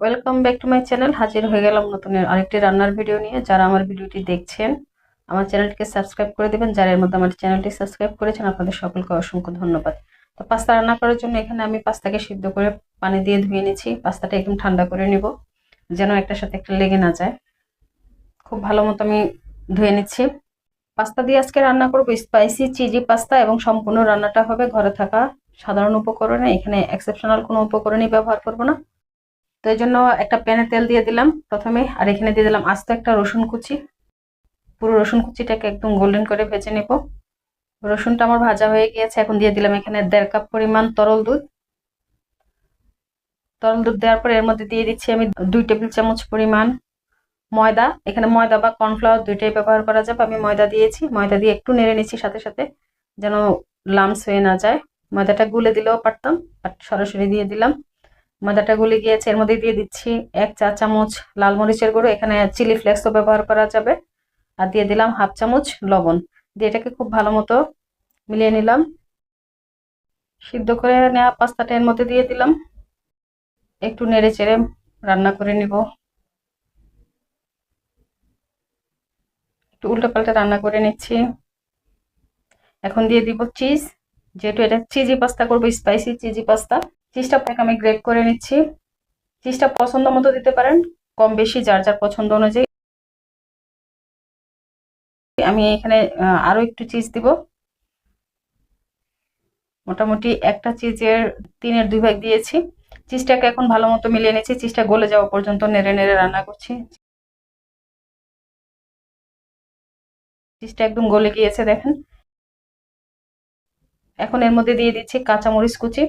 Welcome back to my channel হাজির হয়ে গেলাম নতুন আরেকটি রান্নার ভিডিও নিয়ে। যারা আমার ভিডিওটি দেখছেন, আমার চ্যানেলটিকে সাবস্ক্রাইব করে দেবেন। যারা এর মধ্যে আমার চ্যানেলটি সাবস্ক্রাইব করেছেন, আপনাদের সকলকে অসংখ্য ধন্যবাদ। তো পাস্তা রান্না করার জন্য এখানে আমি পাস্তাকে সিদ্ধ করে পানি দিয়ে ধুয়ে নিচ্ছি। পাস্তাটা একদম ঠান্ডা করে নিব, যেন একটার সাথে একটা লেগে না যায়। খুব ভালো মতো আমি ধুয়ে নিচ্ছি। পাস্তা দিয়ে আজকে রান্না করব স্পাইসি চিজি পাস্তা এবং সম্পূর্ণ রান্নাটা হবে ঘরে থাকা সাধারণ উপকরণে। এখানে এক্সেপশনাল কোনো উপকরণই ব্যবহার করব না। তো জন্য একটা প্যানে তেল দিয়ে দিলাম প্রথমে, আর এখানে দিয়ে দিলাম আস্ত একটা রসুন কুচি। পুরো রসুন কুচিটাকে একদম গোল্ডেন করে ভেজে নেব। রসুনটা আমার ভাজা হয়ে গিয়েছে, এখন দিয়ে দিলাম এখানে দেড় কাপ পরিমাণ তরল দুধ। তরল দুধ দেওয়ার পর এর মধ্যে দিয়ে দিচ্ছি আমি দুই টেবিল চামচ পরিমাণ ময়দা। এখানে ময়দা বা কর্নফ্লাওয়ার দুইটাই ব্যবহার করা যাবে, আমি ময়দা দিয়েছি। ময়দা দিয়ে একটু নেড়ে নিচ্ছি সাথে সাথে, যেন লামস হয়ে না যায়। ময়দাটা গুলে দিলেও পারতাম, বাট সরাসরি দিয়ে দিলাম। ময়দাটা গুলে গিয়েছে। এর মধ্যে দিয়ে দিচ্ছি এক চা চামচ লাল মরিচের গুঁড়ো, এখানে চিলি ফ্লেক্সও ব্যবহার করা যাবে। আর দিয়ে দিলাম হাফ চামচ লবণ। দিয়ে এটাকে খুব ভালো মতো মিলিয়ে নিলাম। সিদ্ধ করে নেওয়া পাস্তাটা এর মধ্যে দিয়ে দিলাম। একটু নেড়ে চেড়ে রান্না করে নিব। একটু উল্টো পাল্টা রান্না করে নিচ্ছি। এখন দিয়ে দিব চিজ। যেহেতু এটা চিজি পাস্তা করব, স্পাইসি চিজি পাস্তা। চিজটা আমি গ্রেট করে নিচ্ছি। চিজটা পছন্দ মতো দিতে পারেন, কম বেশি, যার যার পছন্দ অনুযায়ী। আমি এখানে আরও একটু চিজ দিব। মোটামুটি একটা চিজের তিনের দুই ভাগ দিয়েছি। চিজটাকে এখন ভালো মতো মিলিয়ে নিচ্ছি। চিজটা গলে যাওয়া পর্যন্ত নেড়ে নেড়ে রান্না করছি। চিজটা একদম গলে গিয়েছে, দেখেন। এখন এর মধ্যে দিয়ে দিচ্ছি কাঁচামরিচ কুচি।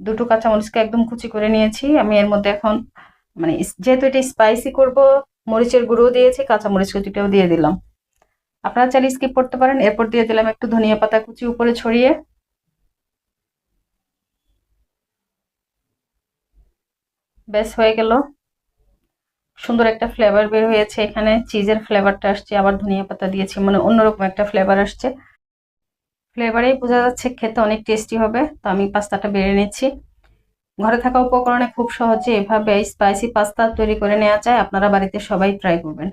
দুটো কাঁচামরিচকে একদম কুচি করে নিয়েছি। আমি এর মধ্যে এখন মানে যেহেতু এটা স্পাইসি করব, মরিচের গুঁড়ো দিয়েছি কাঁচামরিচ কুচিটাও দিয়ে দিলাম। আপনারা চাইলে স্কিপ করতে পারেন, এরপর দিয়ে দিলাম একটু ধনিয়া পাতা কুচি উপরে ছড়িয়ে। বেশ হয়ে গেল। সুন্দর একটা ফ্লেভার বের হয়েছে এখানে চিজের ফ্লেভারটা আসছে, আবার ধনিয়া পাতা দিয়েছি মানে অন্যরকম একটা ফ্লেভার আসছে। ফ্লেভারেই বোঝা যাচ্ছে খেতে অনেক টেস্টি হবে, তো আমি পাস্তাটা বেড়ে নিচ্ছি। ঘরে থাকা উপকরণে খুব সহজে এভাবে স্পাইসি পাস্তা তৈরি করে নেওয়া যায়, আপনারা বাড়িতে সবাই ট্রাই করবেন।